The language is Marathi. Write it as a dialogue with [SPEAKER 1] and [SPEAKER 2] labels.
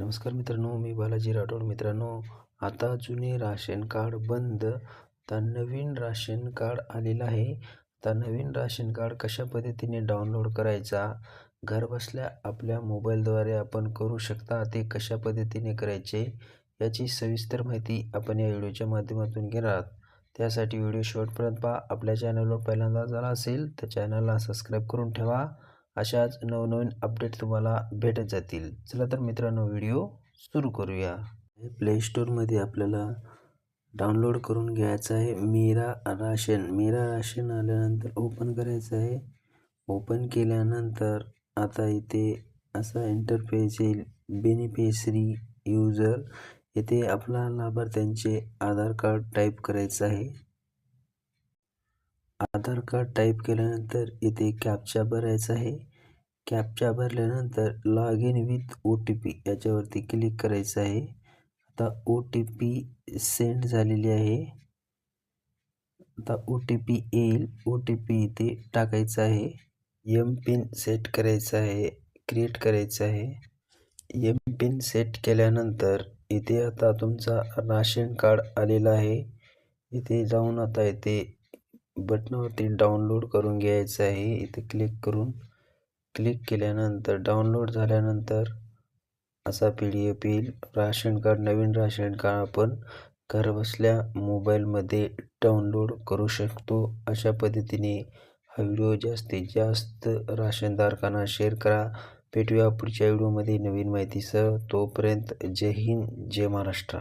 [SPEAKER 1] नमस्कार मित्रांनो मी बालाजी राठोड. मित्रांनो आता जुने राशन कार्ड बंद. आता नवीन राशन कार्ड आलेलं आहे. आता नवीन राशन कार्ड कशा पद्धतीने डाउनलोड करायचा? घरबसल्या आपल्या मोबाईलद्वारे आपण करू शकता ते कशा पद्धतीने करायचे याची सविस्तर माहिती आपण या व्हिडिओच्या माध्यमातून घेणार त्यासाठी व्हिडिओ शेवटपर्यंत पहा. आपल्या चॅनलवर पहिल्यांदा झाला असेल तर चॅनलला सबस्क्राईब करून ठेवा. अशाच नवनवीन अपडेट तुम्हाला भेटत जातील. चला तर मित्रांनो व्हिडिओ सुरू करूया. प्ले स्टोअरमध्ये आपल्याला डाउनलोड करून घ्यायचं आहे. मीरा राशन. मीरा राशन आल्यानंतर ओपन करायचं आहे. ओपन केल्यानंतर आता इथे असा इंटरफेस येईल. बेनिफिशरी युजर येथे आपला लाभार्थ्यांचे आधार कार्ड टाईप करायचं आहे. आधार कार्ड टाईप केल्यानंतर इथे कॅपचा भरायचा आहे. कॅपचा भरल्यानंतर log in with O T P याच्यावरती क्लिक करायचं आहे. आता ओ टी पी सेंड झालेली आहे. आता ओ टी पी येईल. ओ टी पी इथे टाकायचा आहे. एम पिन सेट करायचा आहे. क्रिएट करायचं आहे. एम पिन सेट केल्यानंतर इथे आता तुमचा राशन कार्ड आलेला आहे. इथे जाऊन आता इथे बटनावरती डाउनलोड करून घ्यायचं आहे. इथे क्लिक करून. क्लिक केल्यानंतर डाउनलोड झाल्यानंतर असा पी डी एफ येईल. राशन कार्ड नवीन राशन कार्ड आपण घरबसल्या मोबाईलमध्ये डाउनलोड करू शकतो. अशा पद्धतीने हा व्हिडिओ जास्तीत जास्त राशनधारकांना शेअर करा. भेटूया पुढच्या व्हिडिओमध्ये नवीन माहितीसह. तोपर्यंत जय हिंद जय महाराष्ट्र.